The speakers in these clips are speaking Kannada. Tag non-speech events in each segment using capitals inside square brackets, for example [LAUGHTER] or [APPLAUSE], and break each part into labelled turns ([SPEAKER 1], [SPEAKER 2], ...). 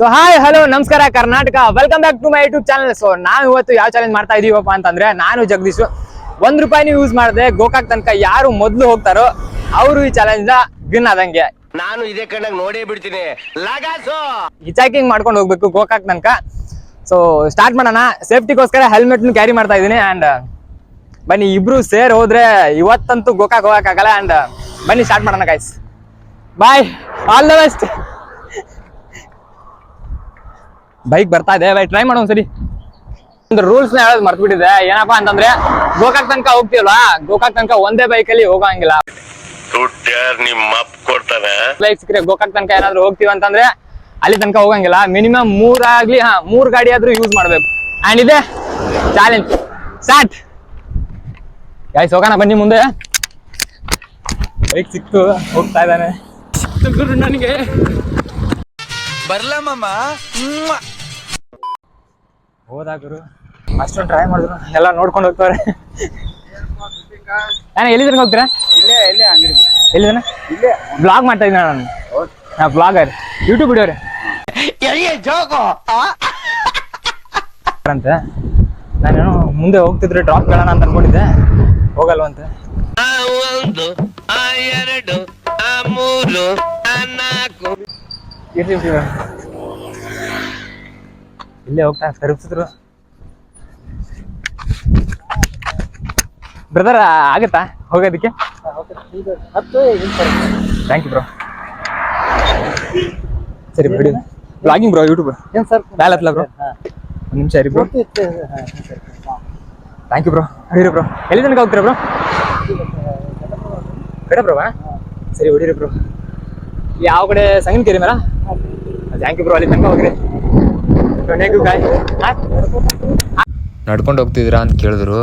[SPEAKER 1] ಸೊ ಹಾಯ್ ಹಲೋ ನಮಸ್ಕಾರ Karnataka. Welcome back to my YouTube channel so ನಾವು ಇವತ್ತು ಯಾವ ಚಾಲೆಂಜ್ ಮಾಡ್ತಾ ಇದೀವಪ್ಪ ಅಂತಂದ್ರೆ ನಾನು ಜಗದೀಶ್. ಒಂದ್ ರೂಪಾಯಿನೂ ಯೂಸ್ ಮಾಡದೆ ಗೋಕಾಕ್ ತನಕ ಯಾರು ಮೊದ್ಲು ಹೋಗ್ತಾರೋ ಅವರು ಈ ಚಾಲೆಂಜ್ನ ವಿನ್ ಆದಂಗೆ.
[SPEAKER 2] ನಾನು ಇದೇ ಕಣ್ಣಾಗ ನೋಡೇ ಬಿಡ್ತೀನಿ. ಈ
[SPEAKER 1] ಹಿಚಾಕಿಂಗ್ ಮಾಡ್ಕೊಂಡು ಹೋಗ್ಬೇಕು ಗೋಕಾಕ್ ತನಕ. ಸೊ ಸ್ಟಾರ್ಟ್ ಮಾಡೋಣ. ಸೇಫ್ಟಿಗೋಸ್ಕರ ಹೆಲ್ಮೆಟ್ ಕ್ಯಾರಿ ಮಾಡ್ತಾ ಇದೀನಿ ಅಂಡ್ ಬನ್ನಿ ಇಬ್ರು ಸೇರ್ ಹೋದ್ರೆ ಇವತ್ತಂತೂ ಗೋಕಾಕ್ ಹೋಗಕ್ಕಾಗಲ್ಲ ಅಂಡ್ ಬನ್ನಿ ಸ್ಟಾರ್ಟ್ ಮಾಡೋಣ guys bye all the best bike ಬರ್ತಾ ಇದೆ. ಬೈ ಟ್ರೈ ಮಾಡೋ ಸರಿ ಒಂದು ರೂಲ್ಸ್ನ ಹೇಳೋದು ಮರ್ತ್ಬಿಟ್ಟಿದೆ. ಏನಪ್ಪಾ ಅಂತಂದ್ರೆ ಗೋಕಾಕ್ ತನಕ ಹೋಗ್ತೀವಲ್ಲ ಗೋಕಾಕ್ ತನಕ ಒಂದೇ ಹೋಗಂಗಿಲ್ಲ.
[SPEAKER 2] ನಿಮ್ಮ ಅಪ್ಪ ಕೊಡ್ತಾನೆ.
[SPEAKER 1] ಬೈಕ್ ಸಿಕ್ಕರೆ ಗೋಕಾಕ್ ತನಕ ಏನಾದ್ರು ಹೋಗ್ತೀವಿ ಅಂತಂದ್ರೆ ಅಲ್ಲಿ ತನಕ ಹೋಗಂಗಿಲ್ಲ. ಮಿನಿಮಮ್ ಮೂರ್ ಆಗ್ಲಿ ಹಾ ಮೂರ್ ಗಾಡಿ ಆದ್ರೂ ಯೂಸ್ ಮಾಡ್ಬೇಕು. ಅಂಡ್ ಇದೆ ಚಾಲೆಂಜ್ ಸ್ಟಾರ್ಟ್ ಗಾಯ್ಸ್ ಹೋಗೋಣ ಬನ್ನಿ ಮುಂದೆ. ಬೈಕ್ ಸಿಕ್ತು ಹೋಗ್ತಾ ಇದ್ದಾನೆ. ಗುರು ನನಗೆ.
[SPEAKER 3] ಬರ್ಲಮ್ಮ
[SPEAKER 1] ಹೋದ ಗುರು. ಅಷ್ಟೊಂದು ಟ್ರೈ ಮಾಡಿದ್ರು. ಎಲ್ಲ ನೋಡ್ಕೊಂಡು ಹೋಗ್ತಾರೆ ನಾನು ಎಲ್ಲಿದ್ರೆ ಹೋಗ್ತೀರಾ?
[SPEAKER 3] ಇಲ್ಲೇ ಇಲ್ಲೇ ಅಂಗಡಿ
[SPEAKER 1] ಎಲ್ಲಿದ್ದಾನೆ
[SPEAKER 3] ಇಲ್ಲೇ.
[SPEAKER 1] ಬ್ಲಾಗ್ ಮಾಡ್ತಾ ಇದ್ದೀನಿ ನಾನು. ನಾ ಬ್ಲಾಗರ್ ಯೂಟ್ಯೂಬ್ ವಿಡಿಯೋರಿ ಅಂತ. ನಾನೇನು ಮುಂದೆ ಹೋಗ್ತಿದ್ರೆ ಡ್ರಾಪ್ ಕೇಳೋಣ ಅಂತ ಅನ್ಕೊಂಡಿದ್ದೆ. ಹೋಗಲ್ವಂತೆ
[SPEAKER 2] ಅಂತ. ಒಂದು ಎರಡು ಮೂರು ನಾಲ್ಕು.
[SPEAKER 1] ಇರ್ಲಿ. ಇಲ್ಲೇ ಹೋಗ್ತಾ ಕರುಪ್ಸಿದ್ರು ಬ್ರದರ್ ಆಗತ್ತಾ ಹೋಗೋದಕ್ಕೆ? ಥ್ಯಾಂಕ್ ಯು ಬ್ರೋ ಸರಿ ಬಿಡಿ. ಬ್ಲಾಗಿಂಗ್ ಬ್ರೋ ಯೂಟ್ಯೂಬ್
[SPEAKER 3] ಏನು ಸರ್
[SPEAKER 1] ಬ್ಯಾಲ್ ಹತ್ತಲ ಬ್ರೋ ಒಂದು ನಿಮಿಷ ಇರಿ ಬ್ರೋ ಥ್ಯಾಂಕ್ ಯು ಬ್ರೋ ಹೊಡೀರಿ ಬ್ರೋ ಎಲ್ಲಿ ತನಕ ಹೋಗ್ತೀರಾ ಬ್ರೋ ಬೇಡ ಬ್ರೋ ಸರಿ ಹೊಡೀರಿ ಬ್ರೋ ಯಾವ ಕಡೆ? ಸಂಗನಕೆರೆ ಮೇಲ? ಥ್ಯಾಂಕ್ ಯು ಬ್ರೋ ಅಲ್ಲಿ ತನಕ ಹೋಗ್ರಿ.
[SPEAKER 4] ನಡ್ಕೊಂಡು ಹೋಗ್ತಿದ್ದೀರಾ ಅಂತ ಕೇಳಿದ್ರು.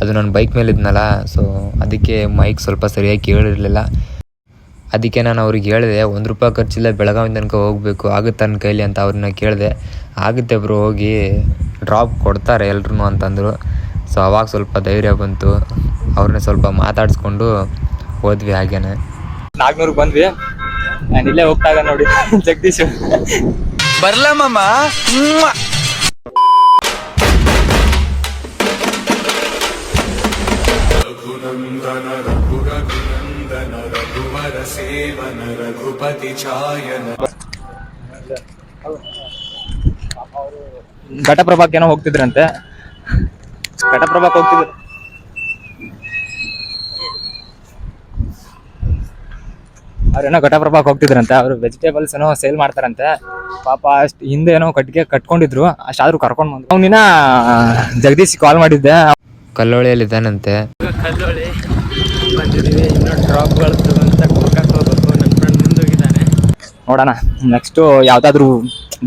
[SPEAKER 4] ಅದು ನನ್ನ ಬೈಕ್ ಮೇಲೆ ಇದ್ನಲ್ಲ ಸೊ ಅದಕ್ಕೆ ಮೈಕ್ ಸ್ವಲ್ಪ ಸರಿಯಾಗಿ ಕೇಳಿರಲಿಲ್ಲ. ಅದಕ್ಕೆ ನಾನು ಅವ್ರಿಗೆ ಹೇಳಿದೆ, ಒಂದು ರೂಪಾಯಿ ಖರ್ಚಿಲ್ಲ ಬೆಳಗಾವಿ ತನಕ ಹೋಗಬೇಕು, ಆಗುತ್ತೆ ನನ್ನ ಕೈಲಿ ಅಂತ ಅವ್ರನ್ನ ಕೇಳಿದೆ. ಆಗುತ್ತೆ ಬ್ರೋ ಹೋಗಿ ಡ್ರಾಪ್ ಕೊಡ್ತಾರೆ ಎಲ್ರು ಅಂತಂದರು. ಸೊ ಅವಾಗ ಸ್ವಲ್ಪ ಧೈರ್ಯ ಬಂತು. ಅವ್ರನ್ನ ಸ್ವಲ್ಪ ಮಾತಾಡಿಸ್ಕೊಂಡು ಹೋದ್ವಿ ಹಾಗೇನೆ.
[SPEAKER 1] ನಾಲ್ಕುನೂರಿಗೆ ಬಂದ್ವಿ. ನಾನು ಇಲ್ಲೇ ಹೋಗ್ತಾ ನೋಡಿ, ಜಗದೀಶ್
[SPEAKER 3] ಬರ್ಲಮ್ಮ
[SPEAKER 1] ಘಟಪ್ರಭಾಕ್ಕೆ ಏನೋ ಹೋಗ್ತಿದ್ರಂತೆ. ಘಟಪ್ರಭಾಕ್ ಹೋಗ್ತಿದ್ರು ಅವ್ರೇನೋ ಘಟಪ್ರಭಾಕ್ ಹೋಗ್ತಿದ್ರಂತೆ ಅವರು ವೆಜಿಟೇಬಲ್ಸ್ ಏನೋ ಸೇಲ್ ಮಾಡ್ತಾರಂತೆ. ಪಾಪ ಅಷ್ಟು ಹಿಂದೆ ಏನೋ ಕಟ್ಟಿಗೆ ಕಟ್ಕೊಂಡಿದ್ರು ಅಷ್ಟಾದ್ರೂ ಕರ್ಕೊಂಡ್ ಬಂದ್ರು. ಅವ್ನಿನ ಜಗದೀಶ್ ಕಾಲ್ ಮಾಡಿದ್ದೆ.
[SPEAKER 4] ಕಲ್ಲೋಳಿಯಲ್ಲಿ ಇದ್ದಾನಂತೆ.
[SPEAKER 1] ಕಲ್ಲೋಳಿ ಬಂದಿದ್ದೀವಿ ಇನ್ನೂ ಡ್ರಾಪ್ಗಳು ಅಂತ ಗೋಕಾಕ್ ಹೋಗ್ಬೇಕು ನನ್ನ ಫ್ರೆಂಡ್ ಮುಂದೋಗಿದ್ದಾನೆ. ನೋಡೋಣ ನೆಕ್ಸ್ಟು ಯಾವುದಾದ್ರೂ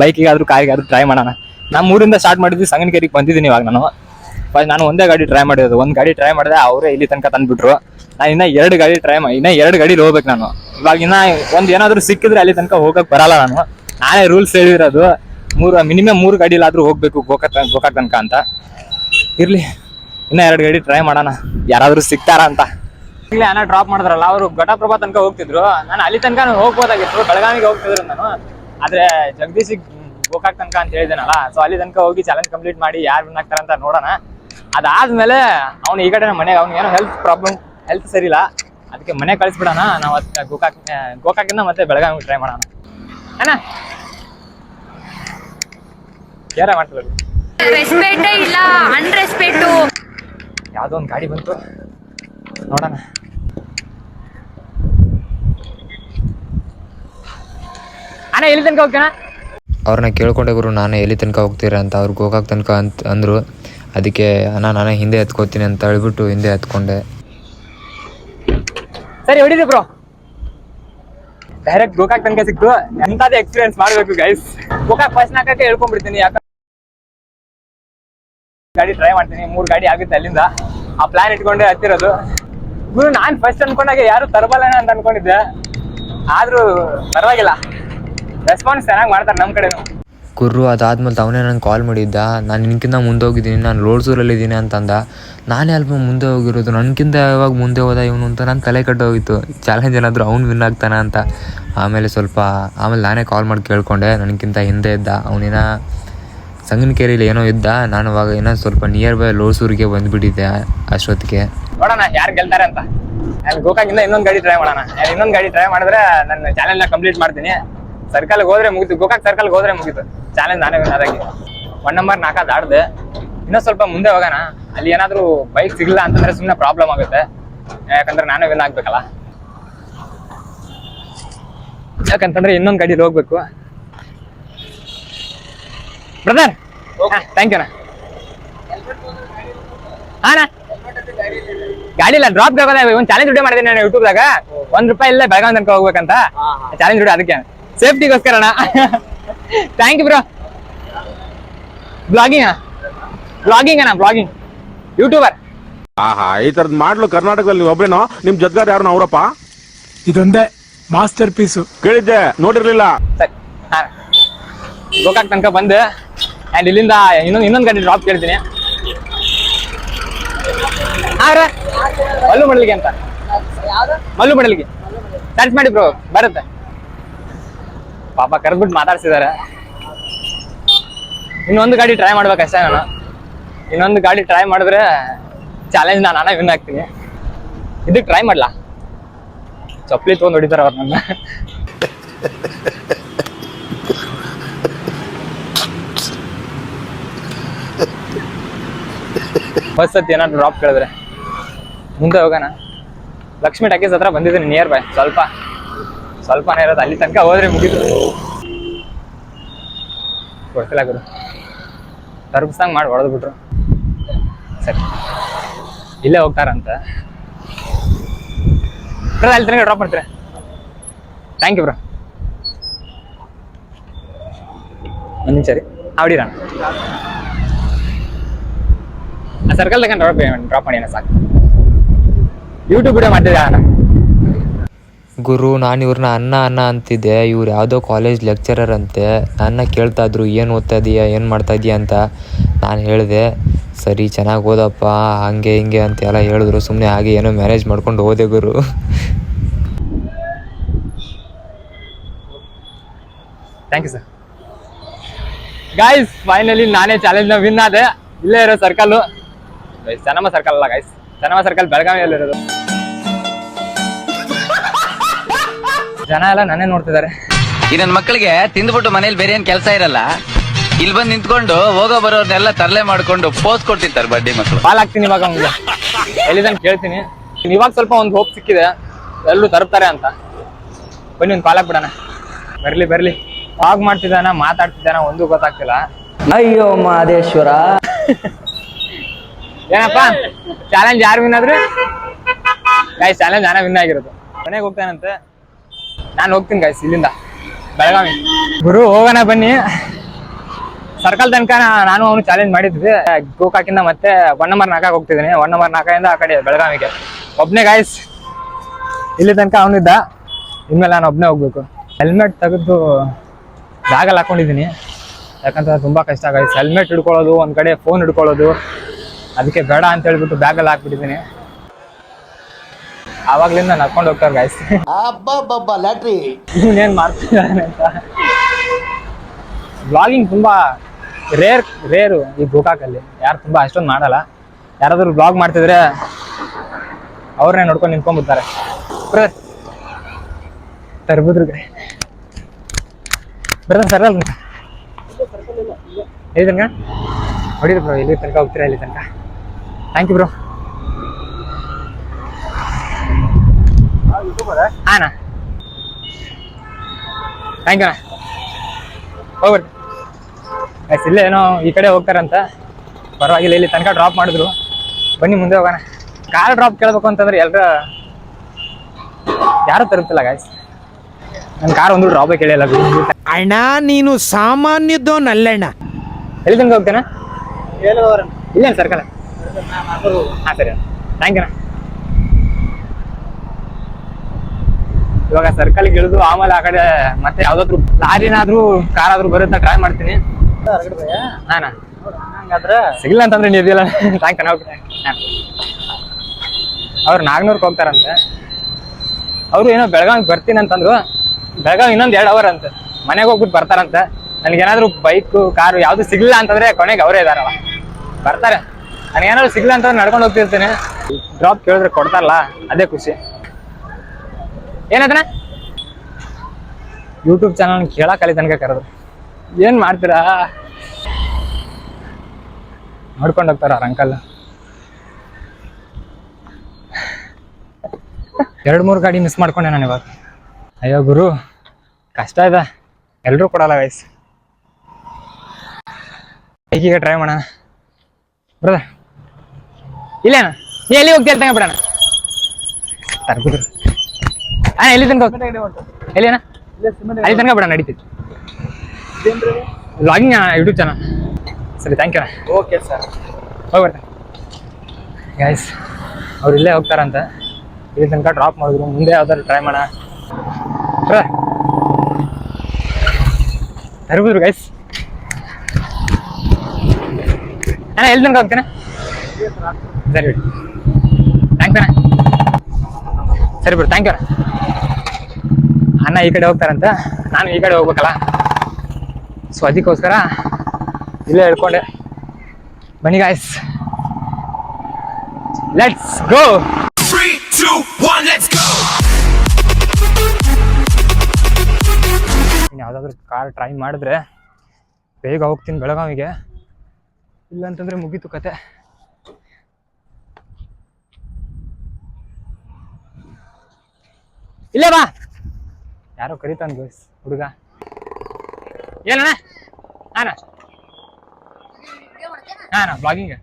[SPEAKER 1] ಬೈಕಿಗಾದ್ರೂ ಕಾರಿಗಾದ್ರೂ ಟ್ರೈ ಮಾಡೋಣ. ನಮ್ಮ ಊರಿಂದ ಸ್ಟಾರ್ಟ್ ಮಾಡಿದ್ವಿ ಸಂಗನಕೇರಿಗೆ ಬಂದಿದ್ದೀನಿ ಇವಾಗ ನಾನು. ಫಸ್ಟ್ ನಾನು ಒಂದೇ ಗಾಡಿ ಟ್ರೈ ಮಾಡಿರೋದು. ಒಂದು ಗಾಡಿ ಟ್ರೈ ಮಾಡಿದೆ ಅವರೇ ಇಲ್ಲಿ ತನಕ ತಂದ್ಬಿಟ್ರು. ನಾನು ಇನ್ನ ಎರಡು ಗಾಡಿ ಟ್ರೈ ಮಾಡಿ ಇನ್ನೂ ಎರಡು ಗಾಡಿ ಹೋಗ್ಬೇಕು ನಾನು. ಇವಾಗ ಇನ್ನ ಒಂದು ಏನಾದರೂ ಸಿಕ್ಕಿದ್ರೆ ಅಲ್ಲಿ ತನಕ ಹೋಗಕ್ಕೆ ಬರಲ್ಲ ನಾನು. ನಾನೇ ರೂಲ್ಸ್ ಹೇಳಿರೋದು. ಮೂರು ಮಿನಿಮಮ್ ಮೂರು ಗಾಡಿಲಾದ್ರೂ ಹೋಗಬೇಕು ಗೋಕಾಕ್ ಗೋಕಾಕ್ ತನಕ ಅಂತ. ಇರ್ಲಿ. ಇನ್ನ ಎರಡು ಗಾಡಿ ಟ್ರೈ ಮಾಡೋಣ. ಯಾರಾದರೂ ಸಿಗ್ತಾರ ಅಂತ. ಇಲ್ಲಿ ಅನ್ನ ಡ್ರಾಪ್ ಮಾಡಿದ್ರಲ್ಲ, ಅವರು ಘಟಪ್ರಭಾ ತನಕ ಹೋಗ್ತಿದ್ರು. ನಾನು ಅಲ್ಲಿ ತನಕ ಹೋಗ್ಬೋದಾಗಿತ್ತು. ಬೆಳಗಾವಿಗೆ ಹೋಗ್ತಿದ್ರು ನಾನು. ಆದ್ರೆ ಜಗದೀಶ್ ಗೋಕಾಕ್ ತನಕ ಅಂತ ಹೇಳಿದೆನಲ್ಲ ಸೊ ಅಲ್ಲಿ ತನಕ ಹೋಗಿ ಚಾಲೆಂಜ್ ಕಂಪ್ಲೀಟ್ ಮಾಡಿ ಯಾರು ವಿನ್ ಆಗ್ತಾರಂತ ನೋಡೋಣ. ಅದಾದ್ಮೇಲೆ ಅವ್ನು ಈ ಕಡೆ ಮನೆಗೆ ಅವ್ನಿಗೆ ಏನೋ ಹೆಲ್ತ್ ಪ್ರಾಬ್ಲಮ್ ಹೆಲ್ತ್ ಸರಿ ಇಲ್ಲ. ಅದಕ್ಕೆ ಮನೆ ಕಳಿಸ್ಬಿಡೋಣ ನಾವು ಅದಕ್ಕೆ ಗೋಕಾಕ್ ಗೋಕಾಕಿಂದ ಮತ್ತೆ ಬೆಳಗಾವಿ ಟ್ರೈ ಮಾಡೋಣ. ಅಣ್ಣ? ಕೇರ ಮಾಡ್ತಿದ್ರು
[SPEAKER 5] ರೆಸ್ಪೆಕ್ಟೇ ಇಲ್ಲ ಅನ್ರೆಸ್ಪೆಕ್ಟು
[SPEAKER 1] ಯಾವುದೋ ಒಂದು ಗಾಡಿ ಬಂತು. ನೋಡೋಣ. ಅಣ್ಣ ಎಲ್ಲಿ ತನಕ ಹೋಗ್ತಾನ
[SPEAKER 4] ಅವ್ರನ್ನ ಕೇಳ್ಕೊಂಡೆ ಗುರು ನಾನೇ ಎಲ್ಲಿ ತನಕ ಹೋಗ್ತೀರಾ ಅಂತ. ಅವ್ರು ಗೋಕಾಕ್ ತನಕ ಅಂತ ಅಂದರು. ಅದಕ್ಕೆ ಅಣ್ಣ, ನಾನೇ ಹಿಂದೆ ಎತ್ಕೋತೀನಿ ಅಂತ ಹೇಳ್ಬಿಟ್ಟು ಹಿಂದೆ ಎತ್ಕೊಂಡೆ.
[SPEAKER 1] ಸರಿ ಹೊಡಿದೆ ಬ್ರೋ ಡೈರೆಕ್ಟ್ ಗೋಕಾಕ್ ತನಕ ಸಿಕ್ತು. ಎಂತಾದ ಎಕ್ಸ್ಪೀರಿಯನ್ಸ್ ಮಾಡ್ಬೇಕು ಗೈಸ್ ಗೋಕಾಕ್ ಫಸ್ಟ್ ನಾಲ್ಕಕ್ಕೆ ಹೇಳ್ಕೊಂಡ್ಬಿಡ್ತೀನಿ. ಯಾಕಂದ್ರೆ ಗಾಡಿ ಟ್ರೈ ಮಾಡ್ತೀನಿ. ಮೂರ್ ಗಾಡಿ ಆಗುತ್ತೆ ಅಲ್ಲಿಂದ. ಆ ಪ್ಲಾನ್ ಇಟ್ಕೊಂಡೆ ಹತ್ತಿರೋದು. ಗುರು, ನಾನ್ ಫಸ್ಟ್ ಅನ್ಕೊಂಡಾಗ ಯಾರು ತರಬಲ್ಲಣ ಅಂತ ಅನ್ಕೊಂಡಿದ್ದೆ. ಆದ್ರೂ ಪರವಾಗಿಲ್ಲ. ರೆಸ್ಪಾನ್ಸ್ ಚೆನ್ನಾಗಿ ಮಾಡ್ತಾರೆ ನಮ್ ಕಡೆನು.
[SPEAKER 4] ಕುರ್ರು ಅದಾದ್ಮೇಲೆ ಅವನೇ ನಂಗೆ ಕಾಲ್ ಮಾಡಿದ್ದ. ನಾನು ನಿನ್ಕಿಂತ ಮುಂದೆ ಹೋಗಿದ್ದೀನಿ, ನಾನು ಲೋಡ್ಸೂರಲ್ಲಿದ್ದೀನಿ ಅಂತಂದ. ನಾನೇ ಅಲ್ಪ ಮುಂದೆ ಹೋಗಿರೋದು ನನಗಿಂತ ಯಾವಾಗ ಮುಂದೆ ಹೋದ ಇವನು ಅಂತ ನಾನು ತಲೆ ಕಟ್ಟೋಗಿತ್ತು ಚಾಲೆಂಜ್ ಏನಾದರೂ ಅವ್ನು ವಿನ್ ಆಗ್ತಾನ ಅಂತ. ಆಮೇಲೆ ಸ್ವಲ್ಪ, ಆಮೇಲೆ ನಾನೇ ಕಾಲ್ ಮಾಡಿ ಕೇಳ್ಕೊಂಡೆ. ನನಗಿಂತ ಹಿಂದೆ ಇದ್ದ, ಅವನೇನ ಸಂಗನಕೇರಿಲಿ ಏನೋ ಇದ್ದ. ನಾನು ಅವಾಗ ಏನೋ ಸ್ವಲ್ಪ ನಿಯರ್ ಬೈ ಲೋಡ್ಸೂರಿಗೆ ಬಂದುಬಿಟ್ಟಿದ್ದೆ ಅಷ್ಟೊತ್ತಿಗೆ.
[SPEAKER 1] ನೋಡೋಣ ಯಾರು ಗೆಲ್ತಾರೆ ಅಂತ. ನಾನು ಗೋಕಾಕಿಂದ ಇನ್ನೊಂದು ಗಾಡಿ ಟ್ರೈ ಮಾಡೋಣ. ನಾನು ಇನ್ನೊಂದು ಗಾಡಿ ಟ್ರೈ ಮಾಡಿದ್ರೆ ನನ್ನ ಕಂಪ್ಲೀಟ್ ಮಾಡ್ತೀನಿ. ಸರ್ಕಲ್ಗೆ ಹೋದ್ರೆ ಮುಗಿತು. ಗೋಕಾಕ್ ಸರ್ಕಲ್ಗೆ ಹೋದ್ರೆ ಮುಗೀತು. ಚಾಲೆಂಜ್ ನಾನೇ ಅದಕ್ಕೆ ಒನ್ ನಂಬರ್ ನಾಲ್ಕ ದಾಡ್ದೆ ಇನ್ನೂ ಸ್ವಲ್ಪ ಮುಂದೆ ಹೋಗೋಣ. ಅಲ್ಲಿ ಏನಾದರೂ ಬೈಕ್ ಸಿಗಲ್ಲ ಅಂತಂದ್ರೆ ಸುಮ್ಮನೆ ಪ್ರಾಬ್ಲಮ್ ಆಗುತ್ತೆ. ಯಾಕಂದ್ರೆ ನಾನೇ ವಿನ್ ಆಗ್ಬೇಕಲ್ಲ. ಯಾಕಂತಂದ್ರೆ ಇನ್ನೊಂದು ಗಾಡಿಲಿ ಹೋಗ್ಬೇಕು. ಬ್ರದರ್ ಥ್ಯಾಂಕ್ ಯು ಅಣ್ಣ. ಗಾಡಿ ಇಲ್ಲ ಡ್ರಾಪ್ ಆಗೋದ ಒಂದು ಚಾಲೆಂಜ್ ವಿಡಿಯೋ ಮಾಡಿದ್ದೀನಿ ನಾನು ಯೂಟ್ಯೂಬ್ದಾಗ ಒಂದ್ ರೂಪಾಯಿ ಇಲ್ಲೇ ಬೆಳಗಾವಿ ತನಕ ಹೋಗ್ಬೇಕಂತ. ಚಾಲೆಂಜ್ ವಿಡಿಯೋ ಅದಕ್ಕೆ. ಸೇಫ್ಟಿಗೋಸ್ಕರ ಅಣ್ಣ. Thank you bro blogging blogging ಅಣ್ಣ ಬ್ಲಾಗಿಂಗ್ ಯೂಟ್ಯೂಬರ್
[SPEAKER 6] ಆಹಾ ಈ ತರದ್ ಮಾಡ್ಲು ಕರ್ನಾಟಕದಲ್ಲಿ ನೀವು ಒಬ್ರೇನೋ? ನಿಮ್ ಜದ್ಗಾರ್ ಯಾರು ಅವರಪ್ಪ?
[SPEAKER 7] ಇದೊಂದೇ ಮಾಸ್ಟರ್ ಪೀಸು
[SPEAKER 6] ಕೇಳಿದ್ದೆ ನೋಡಿರ್ಲಿಲ್ಲ.
[SPEAKER 1] ಸರಿ ಹಾಂ. ಗೋಕಾಕ್ ತನಕ ಬಂದು. ಆ್ಯಂಡ್ ಇಲ್ಲಿಂದ ಇನ್ನೊಂದು ಇನ್ನೊಂದು ಗಾಡಿ ಡ್ರಾಪ್ ಕೇಳ್ತೀನಿ. ಹಾಂ ಮಲ್ಲು ಮಡಲಿಗೆ ಅಂತ. ಮಲ್ಲು ಮಡಲಿಗೆ. ಸರ್ಚ್ ಮಾಡಿ ಬ್ರೋ. ಬರುತ್ತೆ. ಪಾಪ ಕರೆದ್ಬಿಟ್ಟು ಮಾತಾಡ್ಸಿದ್ದಾರೆ ಇನ್ನೊಂದು ಗಾಡಿ ಟ್ರೈ ಮಾಡ್ಬೇಕಷ್ಟೇ ನಾನು. ಇನ್ನೊಂದು ಗಾಡಿ ಟ್ರೈ ಮಾಡಿದ್ರೆ ಚಾಲೆಂಜ್ ನಾನು ನಾನೇ ವಿನ್ ಆಗ್ತೀನಿ. ಇದಕ್ಕೆ ಟ್ರೈ ಮಾಡ್ಲಾ? ಚಪ್ಪಲಿ ತೊಗೊಂಡು ಹೊಡಿತಾರೆ ಅವ್ರು ನನ್ನ. ಬಸ್ ಹತ್ತಿ ಏನಾದ್ರು ಡ್ರಾಪ್ ಕೇಳಿದ್ರೆ. ಮುಂದೆ ಹೋಗೋಣ. ಲಕ್ಷ್ಮಿ ಟಾಕೀಸ್ ಹತ್ರ ಬಂದಿದ್ದೀನಿ ನಿಯರ್ ಬೈ ಸ್ವಲ್ಪ. ಸ್ವಲ್ಪನೇ ಇರೋದು ಅಲ್ಲಿ ತನಕ ಹೋದ್ರೆ ಮುಗಿದು ಗೊತ್ತಿಲ್ಲ ಗುರು. ತರ್ಬಿಸಂಗ್ ಮಾಡಿ ಹೊಡೆದು ಬಿಟ್ರು ಸರಿ. ಇಲ್ಲೇ ಹೋಗ್ತಾರಂತ. ಬ್ರೋ, ಅಲ್ಲಿ ತನಕ ಡ್ರಾಪ್ ಮಾಡ್ತೀರಾ? ಥ್ಯಾಂಕ್ ಯು ಬ್ರೋ ಒಂದು ನಿಮಿಷ ರೀ ಹೊಡಿರೋಣ ಆ ಸರ್ಕಲ್ ತಗೊಂಡು ಡ್ರಾಪ್ ಡ್ರಾಪ್ ಮಾಡಿ ಅಣ್ಣ ಸಾಕು. ಯೂಟ್ಯೂಬ್ ವಿಡಿಯೋ ಮಾಡ್ತಿದ್ದೆ ಅಣ್ಣ
[SPEAKER 4] ಗುರು, ನಾನು ಇವ್ರನ್ನ ಅನ್ನ ಅನ್ನ ಅಂತಿದ್ದೆ. ಇವ್ರು ಯಾವುದೋ ಕಾಲೇಜ್ ಲೆಕ್ಚರರ್ ಅಂತೆ. ನನ್ನ ಕೇಳ್ತಾ ಇದ್ರು, ಏನು ಓದ್ತಾ ಇದೀಯಾ? ಏನು ಮಾಡ್ತಾ ಇದೀಯಾ? ಅಂತ ನಾನು ಹೇಳಿದೆ, ಸರಿ, ಚೆನ್ನಾಗಿ ಓದಪ್ಪ. ಹಂಗೆ, ಹಿಂಗೆ ಅಂತ ಎಲ್ಲ ಹೇಳಿದ್ರು. ಸುಮ್ಮನೆ ಹಾಗೆ ಏನೋ ಮ್ಯಾನೇಜ್ ಮಾಡ್ಕೊಂಡು ಹೋದೆ ಗುರು.
[SPEAKER 1] Thank you sir guys finally ನಾನೇ ಚಾಲೆಂಜ್ನ ವಿನ್ ಆದೆ. ಇಲ್ಲೇ ಇರೋ ಸರ್ಕಲ್ಲು ಚೆನ್ನಮ್ಮ ಸರ್ಕಲ್ ಅಲ್ಲ ಗಾಯ್ಸ್ ಚೆನ್ನಮ್ಮ ಸರ್ಕಲ್ ಬೆಳಗಾವಿಯಲ್ಲಿರೋದು. ಜನ ಎಲ್ಲ ನನ್ನೇ ನೋಡ್ತಿದ್ದಾರೆ.
[SPEAKER 3] ಈ ನನ್ನ ಮಕ್ಕಳಿಗೆ ತಿಂದ್ಬಿಟ್ಟು ಮನೇಲಿ ಬೇರೆ ಏನ್ ಕೆಲಸ ಇರಲ್ಲ? ಇಲ್ಲಿ ಬಂದು ನಿಂತ್ಕೊಂಡು ಹೋಗೋ ಬರೋರ್ನೆಲ್ಲ ತರಲೆ ಮಾಡ್ಕೊಂಡು ಪೋಸ್ ಕೊಡ್ತಿರ್ತಾರೆ ಬಡ್ಡಿ ಮಕ್ಕಳು
[SPEAKER 1] ಕಾಲ್ ಹಾಕ್ತೀನಿ ಇವಾಗ ಅವ್ನಿಗೆ. ಎಲ್ಲಿದ್ದಾನೆ ಕೇಳ್ತೀನಿ. ಇವಾಗ ಸ್ವಲ್ಪ ಒಂದು ಹೋಪ್ ಸಿಕ್ಕಿದೆ. ಎಲ್ಲರೂ ತರ್ತಾರೆ ಅಂತ. ಬನ್ನಿ ಒಂದು ಕಾಲ್ ಹಾಕ್ಬಿಡಣ. ಬರ್ಲಿ ಬರ್ಲಿ. ವಾಗ್ ಮಾಡ್ತಿದ್ದಾನ ಮಾತಾಡ್ತಿದ್ದಾನ ಒಂದು ಗೊತ್ತಾಗ್ತಿಲ್ಲ.
[SPEAKER 8] ಅಯ್ಯೋ ಮಹದೇಶ್ವರ.
[SPEAKER 1] ಏನಪ್ಪ? ಚಾಲೆಂಜ್ ಯಾರು ವಿನ್ ಆದ್ರೆ? ಗಾಯ್ಸ್ ಚಾಲೆಂಜ್ ಯಾರ ವಿನ್ ಆಗಿರೋದು. ಮನೆಗೆ ಹೋಗ್ತಾನಂತೆ? ನಾನು ಹೋಗ್ತೀನಿ ಗಾಯ್ಸ್ ಇಲ್ಲಿಂದ. ಬೆಳಗಾವಿ. ಗುರು, ಹೋಗೋಣ ಬನ್ನಿ. ಸರ್ಕಲ್ ತನಕ ನಾನು ಅವನು ಚಾಲೆಂಜ್ ಮಾಡಿದ್ವಿ. ಗೋಕಾಕಿಂದ ಮತ್ತೆ ಒನ್ ನಂಬರ್ ನಾಲ್ಕಾಗ ಹೋಗ್ತಿದ್ದೀನಿ. ಒನ್ ನಂಬರ್ ನಾಲ್ಕಿಂದ ಆ ಕಡೆ ಬೆಳಗಾವಿಗೆ. ಒಬ್ನೇ ಗಾಯ್ಸ್ ಇಲ್ಲಿ ತನಕ ಅವನಿದ್ದ. ಇನ್ಮೇಲೆ ನಾನು ಒಬ್ನೇ ಹೋಗ್ಬೇಕು. ಹೆಲ್ಮೆಟ್ ತೆಗೆದು ಬ್ಯಾಗಲ್ಲಿ ಹಾಕೊಂಡಿದ್ದೀನಿ. ಯಾಕಂದ್ರೆ ತುಂಬಾ ಕಷ್ಟ ಗಾಯ್ಸ್ ಹೆಲ್ಮೆಟ್ ಹಿಡ್ಕೊಳ್ಳೋದು, ಒಂದ್ ಕಡೆ ಫೋನ್ ಹಿಡ್ಕೊಳ್ಳೋದು, ಅದಕ್ಕೆ ಬೇಡ ಅಂತ ಹೇಳ್ಬಿಟ್ಟು ಬ್ಯಾಗಲ್ಲಿ ಹಾಕ್ಬಿಟ್ಟಿದ್ದೀನಿ. ಆವಾಗ್ಲಿಂದ ನಡ್ಕೊಂಡು ಹೋಗ್ತಾರೆ ಗಾಯ್ಸ್
[SPEAKER 8] ಲ್ಯಾಟ್ರಿ.
[SPEAKER 1] ಇನ್ನೇನ್ ಮಾಡ್ತಿದ್ದಾನೆ ಅಂತ. ಬ್ಲಾಗಿಂಗ್ ತುಂಬಾ ರೇರ್ ರೇರು ಈ ಗೋಕಾಕಲ್ಲಿ ಯಾರು ತುಂಬಾ ಅಷ್ಟೊಂದು ಮಾಡಲ್ಲ. ಯಾರಾದರೂ ಬ್ಲಾಗ್ ಮಾಡ್ತಿದ್ರೆ ಅವ್ರನ್ನೇ ನೋಡ್ಕೊಂಡು ನಿಂತ್ಕೊಂಡ್ಬಿಡ್ತಾರೆ. ಬ್ರದರ್ ತರ್ಬುದ್ರಿಗೆ ಬ್ರದರ್ ಸರ್ ಎಲ್ಲಿ ತನಕ ಹೊಡಿರಿ ಬ್ರೋ ಇಲ್ಲಿ ತನಕ ಹೋಗ್ತೀರಾ ಇಲ್ಲಿ ತನಕ? ಥ್ಯಾಂಕ್ ಯು ಬ್ರೋ ಹಾಂ ಥ್ಯಾಂಕ್ ಯು ಅಣ್ಣ. ಹೋಗ್ಬಿಡಿ. ಆಯ್ತು ಇಲ್ಲೇ ಏನೋ ಈ ಕಡೆ ಹೋಗ್ತಾರಂತ. ಪರವಾಗಿಲ್ಲ ಇಲ್ಲಿ ತನಕ ಡ್ರಾಪ್ ಮಾಡಿದ್ರು. ಬನ್ನಿ ಮುಂದೆ ಹೋಗೋಣ. ಕಾರ್ ಡ್ರಾಪ್ ಕೇಳಬೇಕು ಅಂತಂದ್ರೆ ಎಲ್ಲರ ಯಾರು ತರುತ್ತಿಲ್ಲ ಗಾಯ್ಸ್ ನನ್ನ ಕಾರ್ ಒಂದು ಡ್ರಾಪ್ ಕೇಳಿಲ್ಲ
[SPEAKER 7] ಅಣ್ಣ ನೀನು ಸಾಮಾನ್ಯದೋನಲ್ಲಣ್ಣ
[SPEAKER 1] ಎಲ್ಲಿ ತನಕ ಹೋಗ್ತೇನೆ ಇಲ್ಲೇನು ಸರ್ಕಲ್ ಹಾಂ ಸರಿ ಥ್ಯಾಂಕ್ ಯು ಇವಾಗ ಸರ್ಕಲ್ ಇಳಿದು ಆಮೇಲೆ ಆ ಕಡೆ ಮತ್ತೆ ಯಾವ್ದಾದ್ರು ಲಾರಿನಾದ್ರೂ ಕಾರ್ ಆದ್ರೂ ಬರುತ್ತೆ ಟ್ರೈ ಮಾಡ್ತೀನಿ. ಹಾನ ಸಿಗ್ಲಿಲ್ಲ ಅಂತಂದ್ರೆ ನೀವು ಟ್ಯಾಂಕ್ ಅವ್ರು ನಾಗ್ನೂರ್ಗೆ ಹೋಗ್ತಾರಂತೆ. ಅವ್ರು ಏನೋ ಬೆಳಗಾವಿಗೆ ಬರ್ತೀನಿ ಅಂತಂದ್ರು. ಬೆಳಗಾವಿ ಇನ್ನೊಂದ್ ಎರಡು ಅವರ್ ಅಂತೆ. ಮನೆಗೆ ಹೋಗ್ಬಿಟ್ಟು ಬರ್ತಾರಂತೆ. ನನಗೇನಾದ್ರು ಬೈಕು ಕಾರು ಯಾವ್ದು ಸಿಗ್ಲಿಲ್ಲ ಅಂತಂದ್ರೆ ಕೊನೆಗೆ ಅವರೇ ಇದಾರಲ್ಲ. ಬರ್ತಾರೆ. ನನಗೇನಾದ್ರು ಸಿಗ್ಲಿಲ್ಲ ಅಂತಂದ್ರೆ ನಡ್ಕೊಂಡು ಹೋಗ್ತಿರ್ತೀನಿ. ಡ್ರಾಪ್ ಕೇಳಿದ್ರೆ ಕೊಡ್ತಾರಲ್ಲ ಅದೇ ಖುಷಿ. ಏನದನ ಯೂಟ್ಯೂಬ್ ಚಾನಲ್ ಕೇಳಕ್ ಅಲ್ಲಿ ತನಕ ಕರೆದ್ರು. ಏನ್ ಮಾಡ್ತೀರಾ? ನೋಡ್ಕೊಂಡು ಹೋಗ್ತಾರ ಅಂಕಲ್? ಎರಡು ಮೂರು ಗಾಡಿ ಮಿಸ್ ಮಾಡ್ಕೊಂಡೆ ನಾನು ಇವಾಗ. ಅಯ್ಯೋ ಗುರು, ಕಷ್ಟ ಇದೆ. ಎಲ್ಲರೂ ಕೊಡಲ್ಲ ವಯಸ್ ಬೈಕಿಗೆ ಟ್ರೈ ಮಾಡೋಣ. ಬ್ರದ ಇಲ್ಲೇನ? ನೀ ಎಲ್ಲಿ ಹೋಗ್ತೀಯ ಅಂತ ಬಿಡೋಣ ತರ್ಬಿದ್ರು ಅಣ್ಣ ಎಲ್ಲಿ ತನಕ ಹೋಗ್- ಎಲ್ಲಿ ಅಣ್ಣ ಅಲ್ಲಿ ತನಕ ಬಿಡೋಣ ನಡೀತಿತ್ತು ಲಾಗಿಂಗ್ ಯೂಟ್ಯೂಬ್ ಚಾನಲ್ ಸರಿ ಥ್ಯಾಂಕ್ ಯು ಅಣ್ಣ
[SPEAKER 7] ಓಕೆ ಸರ್
[SPEAKER 1] ಹೋಗ್ಬರ್ತೆ ಗೈಸ್ ಅವ್ರು ಇಲ್ಲೇ ಹೋಗ್ತಾರಂತ ಇಲ್ಲಿ ತನಕ ಡ್ರಾಪ್ ಮಾಡಿದ್ರು ಮುಂದೆ ಯಾವ್ದಾದ್ರು ಟ್ರೈ ಮಾಡೋಣ ತರ್ಬಿದ್ರು ಗೈಸ್ ಅಣ್ಣ ಎಲ್ಲಿ ತನಕ ಹೋಗ್ತೇನೆ ಸರಿ ಬಿಡಿ ಥ್ಯಾಂಕ್ ಯು ಅಣ್ಣ ಸರಿ ಬಿಡು ಥ್ಯಾಂಕ್ ಯು ಅಣ್ಣ ಈ ಕಡೆ ಹೋಗ್ತಾರಂತ. ನಾನು ಈ ಕಡೆ ಹೋಗ್ಬೇಕಲ್ಲ. ಸೊ ಅದಕ್ಕೋಸ್ಕರ ಇಲ್ಲೇ ಹೇಳ್ಕೊಂಡೆ. ಬನ್ನಿ ಗಾಯ್ಸ್ ಲೆಟ್ಸ್ ಗೋ ಯಾವುದಾದ್ರೂ ಕಾರ್ ಟ್ರೈ ಮಾಡಿದ್ರೆ ಬೇಗ ಹೋಗ್ತೀನಿ ಬೆಳಗಾವಿಗೆ. ಇಲ್ಲ ಅಂತಂದ್ರೆ ಮುಗೀತು ಕತೆ. ಇಲ್ಲೇ ಬಾ. ಯಾರೋ ಕರಿತಾನ ಗೋಯ್ಸ್ ಹುಡುಗ. ಏನಣ್ಣ? ಹಾನ ಹಾನ ಬ್ಲಾಗಿಂಗ್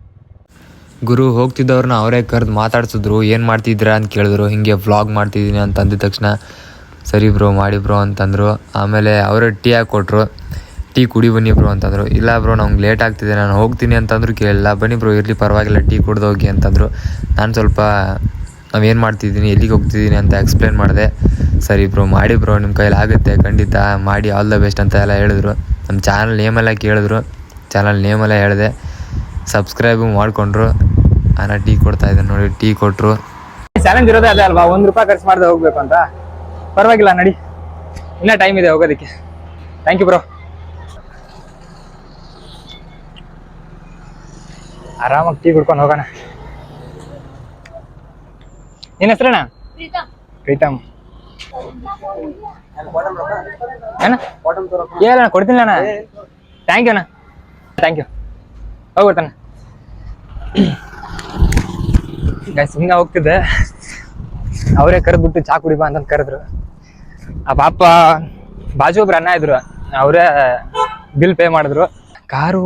[SPEAKER 4] ಗುರು ಹೋಗ್ತಿದ್ದವ್ರನ್ನ ಅವರೇ ಕರೆದು ಮಾತಾಡ್ಸಿದ್ರು ಏನು ಮಾಡ್ತಿದ್ದೀರಾ ಅಂತ ಕೇಳಿದ್ರು. ಹಿಂಗೆ ವ್ಲಾಗ್ ಮಾಡ್ತಿದ್ದೀನಿ ಅಂತ ಅಂದಿದ ತಕ್ಷಣ ಸರಿ ಬ್ರೋ ಮಾಡಿ ಬ್ರೋ ಅಂತಂದರು. ಆಮೇಲೆ ಅವರೇ ಟೀ ಹಾಕ್ಕೊಟ್ರು ಟೀ ಕುಡಿ ಬನ್ನಿ ಬ್ರೋ ಅಂತಂದರು. ಇಲ್ಲ ಬ್ರೋ ನಮ್ಗೆ ಲೇಟ್ ಆಗ್ತಿದೆ. ನಾನು ಹೋಗ್ತೀನಿ ಅಂತಂದ್ರು ಕೇಳಿಲ್ಲ. ಬನ್ನಿ ಬ್ರೋ ಇರಲಿ ಪರವಾಗಿಲ್ಲ ಟೀ ಕುಡ್ದು ಹೋಗಿ ಅಂತಂದರು. ನಾನು ಸ್ವಲ್ಪ ನಾವೇನು ಮಾಡ್ತಿದ್ದೀನಿ ಎಲ್ಲಿಗೆ ಹೋಗ್ತಿದ್ದೀನಿ ಅಂತ ಎಕ್ಸ್ಪ್ಲೇನ್ ಮಾಡಿದೆ, ಸರಿ ಬ್ರೋ ಮಾಡಿ ಬ್ರೋ ನಿಮ್ಮ ಕೈಲಿ ಆಗುತ್ತೆ, ಖಂಡಿತ ಮಾಡಿ ಆಲ್ ದ ಬೆಸ್ಟ್ ಅಂತ ಎಲ್ಲ ಹೇಳಿದ್ರು. ನಮ್ಮ ಚಾನಲ್ ನೇಮೆಲ್ಲ ಕೇಳಿದ್ರು. ಚಾನಲ್ ನೇಮೆಲ್ಲ ಹೇಳಿದೆ. ಸಬ್ಸ್ಕ್ರೈಬು ಮಾಡಿಕೊಂಡ್ರು. ಅನ್ನ ಟೀ ಕೊಡ್ತಾ ಇದ್ದೆ ನೋಡಿ, ಟೀ ಕೊಟ್ಟರು
[SPEAKER 1] ಚಾಲೆಂಜ್ ಇರೋದೇ ಅದೇ ಅಲ್ವಾ? ಒಂದು ರೂಪಾಯಿ ಖರ್ಚು ಮಾಡದೆ ಹೋಗ್ಬೇಕು ಅಂತ. ಪರವಾಗಿಲ್ಲ ನಡಿ. ಇನ್ನೂ ಟೈಮ್ ಇದೆ ಹೋಗೋದಕ್ಕೆ. ಥ್ಯಾಂಕ್ ಯು ಬ್ರೋ ಆರಾಮಾಗಿ ಟೀ ಕುಡ್ಕೊಂಡು ಹೋಗೋಣ. ನಿನ್ನ ಹೆಸರಣ ಪ್ರೀತಮ್. ಏನ? ಏನ ಕೊಡ್ತೀನಿ ಅಣ್ಣ. ಥ್ಯಾಂಕ್ ಯು ಅಣ್ಣ. ಥ್ಯಾಂಕ್ ಯು ಹೋಗ್ಬಿಡ್ತಾನೆ ಸುಮ್ಮನೆ ಹೋಗ್ತಿದ್ದೆ. ಅವರೇ ಕರೆದ್ಬಿಟ್ಟು ಚಾ ಕುಡಿಬಾ ಅಂತ ಕರೆದ್ರು. ಆ ಪಾಪ ಬಾಜು ಒಬ್ರು ಅಣ್ಣ ಇದ್ರು. ಅವರೇ ಬಿಲ್ ಪೇ ಮಾಡಿದ್ರು. ಕಾರು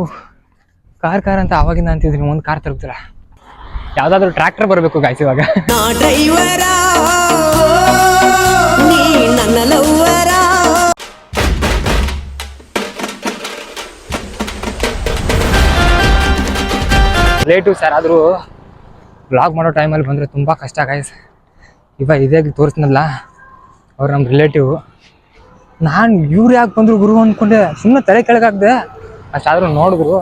[SPEAKER 1] ಕಾರ್ ಕಾರ್ ಅಂತ ಅವಾಗಿಂದ ಅಂತಿದ್ರಿ ಒಂದು ಕಾರ್ ತಲುಪ್ತಿಲ್ಲ. ಯಾವ್ದಾದ್ರು ಟ್ರ್ಯಾಕ್ಟರ್ ಬರಬೇಕು ಗಾಯ್ಸ್ ಇವಾಗ. ಲೇಟು ಸರ್ ಆದರೂ ಬ್ಲಾಗ್ ಮಾಡೋ ಟೈಮಲ್ಲಿ ಬಂದರೆ ತುಂಬ ಕಷ್ಟ ಗಾಯ್ಸ್ ಇವಾಗ ಇದೇ ತೋರಿಸ್ನಲ್ಲ ಅವ್ರು ನಮ್ಮ ರಿಲೇಟಿವ್ ನಾನು ಇವ್ರು ಯಾಕೆ ಬಂದರು ಗುರು ಅಂದ್ಕೊಂಡೆ ಸುಮ್ಮನೆ ತಲೆ ಕೆಳಗಾಗ್ದೆ. ಅಷ್ಟಾದರೂ ನೋಡಿದ್ರು.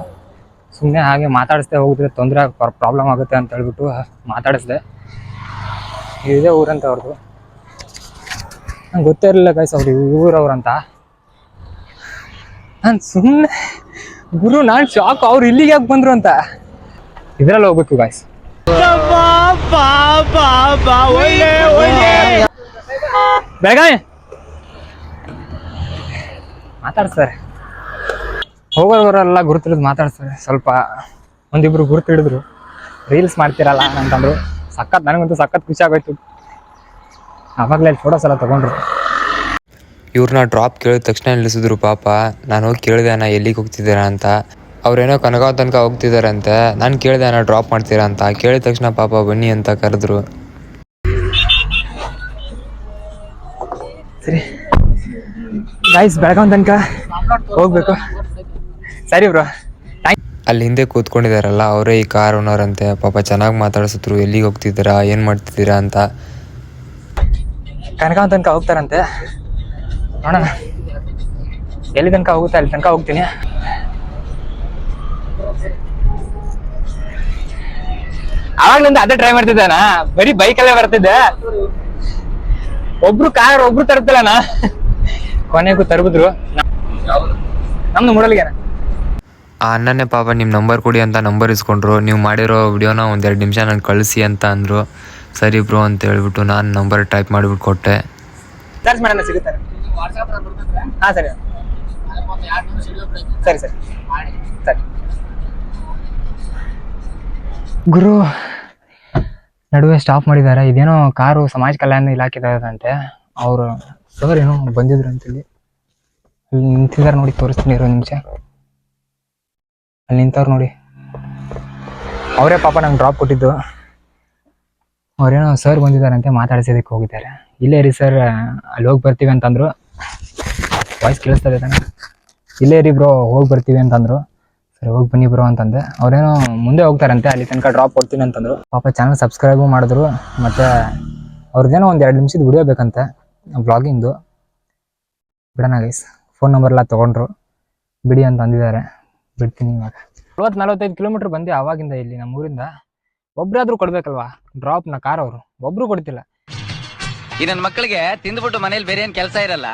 [SPEAKER 1] ಸುಮ್ಮನೆ ಹಾಗೆ ಮಾತಾಡಿಸ್ದೆ ಹೋಗಿದ್ರೆ ತೊಂದರೆ ಪ್ರಾಬ್ಲಮ್ ಆಗುತ್ತೆ ಅಂತ ಹೇಳ್ಬಿಟ್ಟು ಮಾತಾಡಿಸ್ದೆ. ಇದೇ ಊರಂತ ಅವ್ರದ್ದು ನಂಗೆ ಗೊತ್ತೇ ಇರಲಿಲ್ಲ ಗೈಸ್ ಅವ್ರು ಊರವ್ರಂತ. ನಾನು ಸುಮ್ಮನೆ ಗುರು, ನಾನು ಶಾಕ್ ಅವ್ರು ಇಲ್ಲಿಗೆ ಯಾಕೆ ಬಂದರು ಅಂತ. ಇದ್ರಲ್ಲಿ ಹೋಗ್ಬೇಕು ಗಾಯ್ಸ್ ಬೇಗ ಮಾತಾಡ್ಸ್ತಾರೆ ಹೋಗೋರವರೆಲ್ಲ ಗುರುತಿಡಿದು ಮಾತಾಡ್ತಾರೆ ಸ್ವಲ್ಪ ಒಂದಿಬ್ರು ಗುರುತು ಹಿಡಿದ್ರು. ರೀಲ್ಸ್ ಮಾಡ್ತಿರಲ್ಲ ಅಂತಂದ್ರು. ಸಖತ್ ನನಗಂತೂ ಸಖತ್ ಖುಷಿ ಆಗೋಯ್ತು. ಆವಾಗಲೇ ಫೋಟೋಸ್ ಎಲ್ಲ ತಗೊಂಡ್ರು.
[SPEAKER 4] ಇವ್ರನ್ನ ಡ್ರಾಪ್ ಕೇಳಿದ ತಕ್ಷಣ ನಿಲ್ಲಿಸಿದ್ರು ಪಾಪ. ನಾನು ಹೋಗಿ ಕೇಳಿದೆ ಅಣ್ಣ ಎಲ್ಲಿಗೆ ಹೋಗ್ತಿದ್ದೀರಾ ಅಂತ. ಅವ್ರೇನೋ ಕನಗಾವ್ ತನಕ ಹೋಗ್ತಿದ್ದಾರಂತೆ ನಾನು ಕೇಳಿದೆ ಅಣ್ಣ ಡ್ರಾಪ್ ಮಾಡ್ತೀರಾ ಅಂತ. ಕೇಳಿದ ತಕ್ಷಣ ಪಾಪ ಬನ್ನಿ ಅಂತ ಕರೆದ್ರು.
[SPEAKER 1] ಸರಿ. ಗೈಸ್ ಬೆಳಗಾವ್ ತನಕ ಹೋಗ್ಬೇಕು. ಸರಿ ಬ್ರೋ.
[SPEAKER 4] ಅಲ್ಲಿ ಹಿಂದೆ ಕೂತ್ಕೊಂಡಿದಾರಲ್ಲ ಅವರೇ ಈ ಕಾರ್ ಓನರ್ ಅಂತೆ. ಪಾಪ ಚೆನ್ನಾಗಿ ಮಾತಾಡಿಸಿದ್ರು. ಎಲ್ಲಿಗೆ ಹೋಗ್ತಿದ್ದೀರಾ? ಏನು ಮಾಡ್ತಿದ್ದೀರಾ ಅಂತ.
[SPEAKER 1] ಕನಕ ತನಕ ಹೋಗ್ತಾರಂತೆ. ನೋಡೋಣ. ಎಲ್ಲಿ ತನಕ ಹೋಗುತ್ತೆ? ಅಲ್ಲಿ ತನಕ ಹೋಗ್ತೀನಿ. ಅವಾಗ್ಲಿಂದ ಅದೇ ಟ್ರೈ ಮಾಡ್ತಿದ್ದಾನ? ಬರೀ ಬೈಕಲ್ಲೇ ಬರ್ತಿದ್ದೆ. ಒಬ್ರು ಕಾರ್ ಒಬ್ರು ತರುತ್ತಲ್ಲಣ್ಣ ಕೊನೆಗೂ ತರ್ಬಿದ್ರು. ನಮ್ದು ಮುಡಲ್ಗೆನ.
[SPEAKER 4] ಆ ಅಣ್ಣನೇ ಪಾಪ ನಿಮ್ಮ ನಂಬರ್ ಕೊಡಿ ಅಂತ ನಂಬರ್ ಇಸ್ಕೊಂಡ್ರು. ನೀವು ಮಾಡಿರೋ ವಿಡಿಯೋನ ಒಂದೆರಡು ನಿಮಿಷ ನನಗೆ ಕಳಿಸಿ ಅಂತ ಅಂದರು. ಸರಿ ಬ್ರೋ ಅಂತ ಹೇಳ್ಬಿಟ್ಟು ನಾನು ನಂಬರ್ ಟೈಪ್ ಮಾಡಿಬಿಟ್ಟು ಕೊಟ್ಟೆ.
[SPEAKER 1] ಸರ್ಚ್ ಮಾಡೋಣ ಸಿಗುತ್ತಾರೆ ಹಾ ಸರಿ. ಸರಿ ಸರಿ. ಸರಿ. ಗುರು ನಡುವೆ ಸ್ಟಾಪ್ ಮಾಡಿದ್ದಾರೆ. ಇದೇನೋ ಕಾರು ಸಮಾಜ ಕಲ್ಯಾಣ ಇಲಾಖೆದಂತೆ ಅವರು ಸರ್ ಏನೋ ಬಂದಿದ್ರು ಅಂತೇಳಿ. ನಿಂತಿದ್ದಾರೆ ನೋಡಿ ತೋರಿಸ್ತೀನಿ ಇರೋ ನಿಮಿಷ. ಅಲ್ಲಿ ನಿಂತವ್ರು ನೋಡಿ. ಅವರೇ ಪಾಪ ನಂಗೆ ಡ್ರಾಪ್ ಕೊಟ್ಟಿದ್ದು. ಅವ್ರೇನೋ ಸರ್ ಬಂದಿದ್ದಾರಂತೆ, ಮಾತಾಡ್ಸೋದಕ್ಕೆ ಹೋಗಿದ್ದಾರೆ. ಇಲ್ಲೇ ರೀ ಸರ್ ಅಲ್ಲಿ ಹೋಗಿ ಬರ್ತೀವಿ ಅಂತಂದ್ರು. ವಾಯ್ಸ್ ಕೇಳಿಸ್ತದೆ ತಾನೆ. ಇಲ್ಲೇ ರೀ ಬ್ರೋ ಹೋಗಿ ಬರ್ತೀವಿ ಅಂತಂದ್ರು. ಸರಿ ಹೋಗಿ ಬನ್ನಿ ಬ್ರೋ ಅಂತಂದೆ. ಅವ್ರೇನೋ ಮುಂದೆ ಹೋಗ್ತಾರಂತೆ, ಅಲ್ಲಿ ತನಕ ಡ್ರಾಪ್ ಕೊಡ್ತೀನಿ ಅಂತಂದ್ರು. ಪಾಪ ಚಾನಲ್ ಸಬ್ಸ್ಕ್ರೈಬು ಮಾಡಿದ್ರು. ಮತ್ತು ಅವ್ರದ್ದೇನೋ ಒಂದು ಎರಡು ನಿಮಿಷದ ವಿಡಿಯೋ ಬೇಕಂತೆ ಬ್ಲಾಗಿಂಗ್ದು ಬಿಡೋಣ ಗೈಸ್ ಫೋನ್ ನಂಬರ್ ಎಲ್ಲ ತೊಗೊಂಡ್ರು. ಬಿಡಿ ಅಂತ ಅಂದಿದ್ದಾರೆ. ಬಿಡ್ತೀನಿ ಇವಾಗ ನಲ್ವತ್ತು ನಲ್ವತ್ತೈದು ಕಿಲೋಮೀಟ್ರ್ ಬಂದೆ ಆವಾಗಿಂದ ಇಲ್ಲಿ ನಮ್ಮ ಊರಿಂದ. ಒಬ್ರಾದ್ರೂ ಕೊಡ್ಬೇಕಲ್ವಾ? ಡ್ರಾಪ್ನ ಕಾರ್ ಅವರು. ಒಬ್ರು ಕೊಡ್ತಿಲ್ಲ.
[SPEAKER 3] ಈ ನನ್ನ ಮಕ್ಕಳಿಗೆ ತಿಂದ್ಬಿಟ್ಟು ಮನೇಲಿ ಬೇರೆ ಏನ್ ಕೆಲಸ ಇರಲ್ಲ?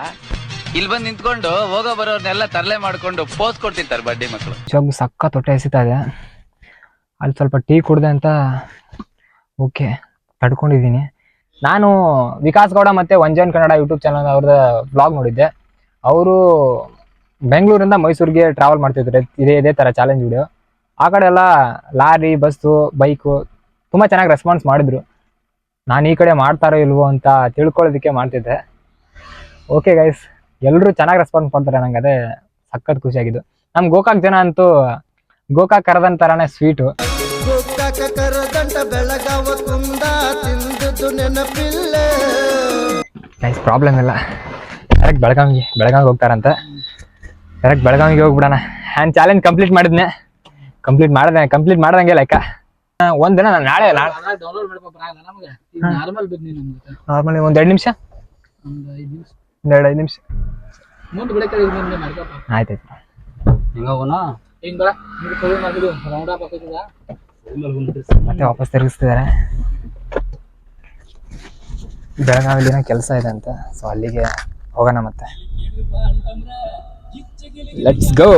[SPEAKER 3] ಇಲ್ಲಿ ಬಂದು ನಿಂತ್ಕೊಂಡು ಹೋಗೋ ಬರೋರ್ನೆಲ್ಲ ತರಲೆ ಮಾಡ್ಕೊಂಡು ಪೋಸ್ ಕೊಡ್ತಿರ್ತಾರೆ ಬಡ್ಡಿ ಮಕ್ಕಳು
[SPEAKER 1] ನಿಜವಾಗ್ಲೂ ಸಕ್ಕ ತೊಟ್ಟೆ ಎಸಿತಾ ಇದೆ. ಅಲ್ಲಿ ಸ್ವಲ್ಪ ಟೀ ಕುಡ್ದೆ ಅಂತ ಓಕೆ ತಡ್ಕೊಂಡಿದ್ದೀನಿ. ನಾನು ವಿಕಾಸ್ ಗೌಡ ಮತ್ತು ಒಂಜನ್ ಕನ್ನಡ ಯೂಟ್ಯೂಬ್ ಚಾನಲ್ ಅವ್ರದ್ದು ಬ್ಲಾಗ್ ನೋಡಿದ್ದೆ. ಅವರು ಬೆಂಗಳೂರಿಂದ ಮೈಸೂರಿಗೆ ಟ್ರಾವೆಲ್ ಮಾಡ್ತಿದ್ರೆ. ಇದೇ ಇದೇ ಥರ ಚಾಲೆಂಜ್ ವಿಡಿಯೋ ಆ ಕಡೆ ಎಲ್ಲ ಲಾರಿ ಬಸ್ಸು ಬೈಕು ತುಂಬ ಚೆನ್ನಾಗಿ ರೆಸ್ಪಾನ್ಸ್ ಮಾಡಿದ್ರು. ನಾನು ಈ ಕಡೆ ಮಾಡ್ತಾರೋ ಇಲ್ವೋ ಅಂತ ತಿಳ್ಕೊಳ್ಳೋದಕ್ಕೆ ಮಾಡ್ತಿದ್ದೆ. ಓಕೆ ಗೈಸ್ ಎಲ್ಲರೂ ಚೆನ್ನಾಗಿ ರೆಸ್ಪಾನ್ಸ್ ಮಾಡ್ತಾರೆ ನಂಗೆ ಅದೇ ಸಖತ್ ಖುಷಿಯಾಗಿದ್ದು. ನಮ್ಮ ಗೋಕಾಕ್ ಜನ ಅಂತೂ ಗೋಕಾಕ್ ಕರದನ್ ತರಾನೇ ಸ್ವೀಟು ಗೈಸ್ ಪ್ರಾಬ್ಲಮ್ ಇಲ್ಲ. ಡೈರೆಕ್ಟ್ ಬೆಳಗಾವಿಗೆ ಬೆಳಗಾವಿಗೆ ಹೋಗ್ತಾರಂತೆ. ಡೈರೆಕ್ಟ್ ಬೆಳಗಾವಿಗೆ ಹೋಗ್ಬಿಡೋಣ. ನಾನು ಚಾಲೆಂಜ್ ಕಂಪ್ಲೀಟ್ ಮಾಡಿದ್ನೆ. ಕಂಪ್ಲೀಟ್ ಮಾಡಿದೆ ಕಂಪ್ಲೀಟ್ ಮಾಡ್ದಂಗೆ ಲೆಕ್ಕ. ಒಂದಿನ ಒಂದ್ ದಿನ ನಾನು ನಾಳೆ ನಾರ್ಮಲಿ ಒಂದ್ ಎರಡು ನಿಮಿಷ? ಒಂದ್ ಎರಡು ಐದು ನಿಮಿಷ. ಆಯ್ತಾಯ್ತು ಮತ್ತೆ ವಾಪಸ್ ತಿರುಗಿಸ್ತಿದ್ದಾರೆ ಬೆಳಗಾವಿಲಿನ ಕೆಲಸ ಇದೆ ಅಂತ. ಸೊ ಅಲ್ಲಿಗೆ ಹೋಗೋಣ ಮತ್ತೆ. ಲೆಟ್ಸ್ ಗೋ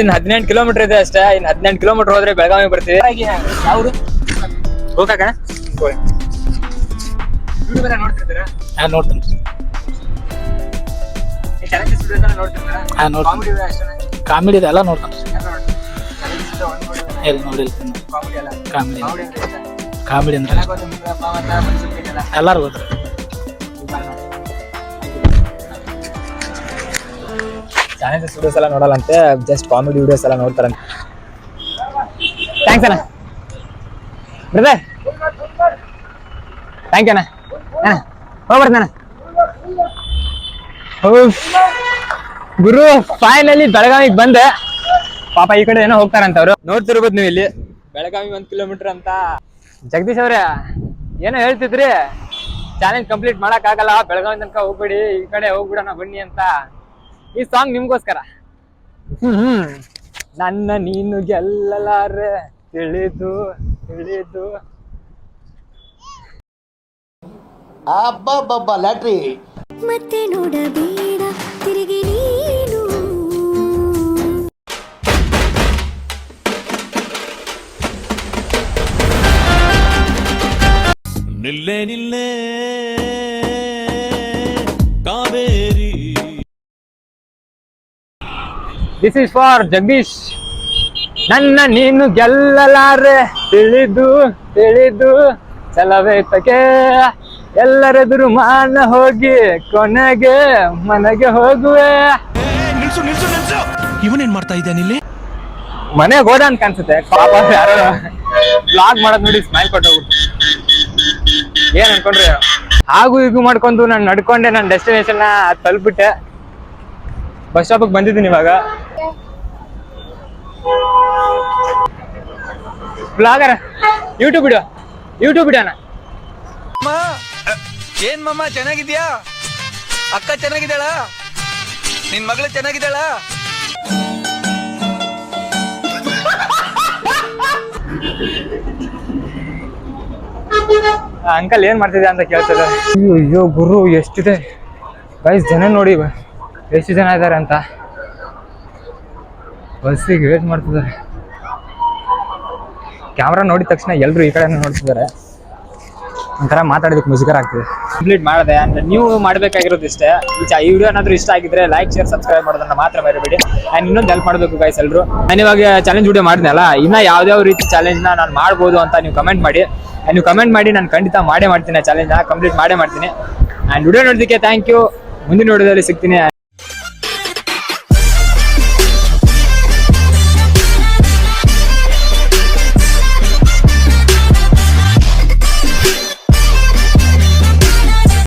[SPEAKER 1] ಇನ್ನು ಹದಿನೆಂಟು ಕಿಲೋಮೀಟರ್ ಇದೆ ಅಷ್ಟೇ. ಇನ್ನು ಹದಿನೆಂಟು ಕಿಲೋಮೀಟರ್ ಹೋದ್ರೆ ಬೆಳಗಾವಿ ಬರ್ತೀವಿ. ಯಾವ್ದು ಹೋಗಾಕ ನೋಡ್ತಿರ್ತೀರಾ?
[SPEAKER 7] ನೋಡ್ತೀನಿ. ನೋಡ್ತೀನಿ.
[SPEAKER 1] ಕಾಮಿಡಿ
[SPEAKER 7] ಎಲ್ಲ ನೋಡ್ತಾನೆ ಎಲ್ಲಿ ನೋಡಿ
[SPEAKER 1] ಕಾಮಿಡಿ
[SPEAKER 7] ಕಾಮಿಡಿ
[SPEAKER 1] ಅಂದ್ರೆ ಗೊತ್ತು.
[SPEAKER 7] ಎಲ್ಲಾರು ಗೊತ್ತ್ರಿ
[SPEAKER 1] ಚಾಲೆಂಜಸ್ ವಿಡಿಯೋಸ್ ಎಲ್ಲ ನೋಡಲ್ಲಂತೆ ಜಸ್ಟ್ ಕಾಮಿಡಿ ವಿಡಿಯೋಸ್ ಎಲ್ಲ ನೋಡ್ತಾರಂತೆ. ಥ್ಯಾಂಕ್ಸ್ ಅಣ್ಣ. ಬ್ರದರ್ ಥ್ಯಾಂಕ್ ಯು ಅಣ್ಣ. ಅಣ್ಣ. ಗುರು ಫೈನಲಿ ಬೆಳಗಾವಿಗೆ ಬಂದೆ. ಪಾಪ ಈ ಕಡೆ ಏನೋ ಹೋಗ್ತಾರಂತ ಅವ್ರು ನೋಡ್ತಿರ್ಬೋದು ನೀವು ಇಲ್ಲಿ. ಬೆಳಗಾವಿ ಒಂದ್ ಕಿಲೋಮೀಟರ್ ಅಂತ. ಜಗದೀಶ್ ಅವ್ರೆ ಏನೋ ಹೇಳ್ತಿದ್ರಿ? ಚಾಲೆಂಜ್ ಕಂಪ್ಲೀಟ್ ಮಾಡಕ್ ಆಗಲ್ಲ ಬೆಳಗಾವಿ ತನಕ ಹೋಗ್ಬೇಡಿ ಈ ಕಡೆ ಹೋಗ್ಬಿಡೋಣ ಬನ್ನಿ ಅಂತ. ಈ ಸಾಂಗ್ ನಿಮ್ಗೋಸ್ಕರ. ಹ್ಮ್ ಹ್ಮ್. ನನ್ನ ನೀನು ಗೆಲ್ಲಲಾರೆ ತಿಳಿದು ತಿಳಿದು.
[SPEAKER 8] ಅಬ್ಬಬ್ಬಬ್ಬ ಲ್ಯಾಟ್ರಿ.
[SPEAKER 5] ಮತ್ತೆ ನೋಡಬೇಡ
[SPEAKER 9] ನಿಲ್ಲೆ ನಿಲ್ಲೆ Kaveri.
[SPEAKER 1] This is for Jagadish. ನನ್ನ ನೀನು ಗೆಲ್ಲಲಾರೆ. ತಿಳಿದು ತಿಳಿದು ಚಲವೇತಕ್ಕೆ ಎಲ್ಲರೆದುರು ಮಾನ ಹೋಗಿ ಕೊನೆಗೆ ಮನೆಗೆ ಹೋಗುವೆ.
[SPEAKER 9] ನಿಲ್ಸು ನಿಲ್ಸು ನಿಲ್ಸು ಇವನೇನ್ ಮಾಡ್ತಾ ಇದ್ದಾನೆ ಇಲ್ಲಿ
[SPEAKER 1] ಮನೆಗೆ ಹೋದ ಅಂತ ಕಾಣಿಸುತ್ತೆ ಪಾಪ ಯಾರೋ ಬ್ಲಾಗ್ ಮಾಡೋದ್ ನೋಡಿ ಸ್ಮೈಲ್ ಕೊಟ್ಟೋಗ್ಬಿಟ್ಟು ಏನ್ ಅನ್ಕೊಂಡ್ರಿ? ಹಾಗು ಹೀಗು ಮಾಡ್ಕೊಂಡು ನಾನು ನಡ್ಕೊಂಡೆ ನನ್ನ ಡೆಸ್ಟಿನೇಷನ್ ತಲುಪಿಟ್ಟೆ. ಬಸ್ ಸ್ಟಾಪಿಗೆ ಬಂದಿದ್ದೀನಿ ಇವಾಗ. ಬ್ಲಾಗರ್ ಯೂಟ್ಯೂಬ್ ಬಿಡು ಯೂಟ್ಯೂಬ್ ಬಿಡೋಣ
[SPEAKER 3] ಏನ್ ಮಮ್ಮ ಚೆನ್ನಾಗಿದ್ಯಾ? ಅಕ್ಕ ಚೆನ್ನಾಗಿದ್ದಾಳ? ನಿನ್ ಮಗಳು ಚೆನ್ನಾಗಿದ್ದಾಳ? [LAUGHS]
[SPEAKER 1] ಅಂಕಲ್ ಏನ್ ಮಾಡ್ತಿದ್ದೆ ಅಂತ ಕೇಳ್ತಿದ್ದಾರೆ. ಅಯ್ಯೋ ಗುರು ಎಷ್ಟಿದೆ? ಗೈಸ್ ಜನ ನೋಡಿ ಎಷ್ಟು ಜನ ಇದ್ದಾರೆ ಅಂತ. ಬಸ್ಸಿಗೆ ವೇಟ್ ಮಾಡ್ತಿದ್ದಾರೆ. ಕ್ಯಾಮ್ರಾ ನೋಡಿದ ತಕ್ಷಣ ಎಲ್ಲರೂ ಈ ಕಡೆ ನೋಡ್ತಿದ್ದಾರೆ. ಒಂಥರ ಮಾತಾಡೋದಕ್ಕೆ ಮುಜುಗರ ಆಗ್ತದೆ. ಕಂಪ್ಲೀಟ್ ಮಾಡಿದೆ. ಆ್ಯಂಡ್ ನೀವು ಮಾಡಬೇಕಾಗಿರೋದು ಇಷ್ಟೇ. ಈ ವಿಡಿಯೋ ಏನಾದರೂ ಇಷ್ಟ ಆಗಿದ್ರೆ ಲೈಕ್ ಶೇರ್ ಸಬ್ಸ್ಕ್ರೈಬ್ ಮಾಡೋದನ್ನ ಮಾತ್ರ ಮರಿಬೇಡಿ. ಆ್ಯಂಡ್ ಇನ್ನೊಂದು ಹೆಲ್ಪ್ ಮಾಡಬೇಕು ಗೈಸ್ ಎಲ್ಲರೂ ನಾನು ಇವಾಗ ಚಾಲೆಂಜ್ ವಿಡಿಯೋ ಮಾಡಿದ್ನಲ್ಲ ಇನ್ನೂ ಯಾವ್ದಾವ ರೀತಿ ಚಾಲೆಂಜ್ನ ನಾನು ಮಾಡ್ಬೋದು ಅಂತ ನೀವು ಕಮೆಂಟ್ ಮಾಡಿ. ನೀವು ಕಮೆಂಟ್ ಮಾಡಿ, ನಾನು ಖಂಡಿತ ಮಾಡೇ ಮಾಡ್ತೀನಿ ಚಾಲೆಂಜ್ನ ಕಂಪ್ಲೀಟ್ ಮಾಡೇ ಮಾಡ್ತೀನಿ. ಆ್ಯಂಡ್ ವಿಡಿಯೋ ನೋಡೋದಕ್ಕೆ ಥ್ಯಾಂಕ್ ಯು ಮುಂದಿನ ವಿಡಿಯೋದಲ್ಲಿ ಸಿಗ್ತೀನಿ.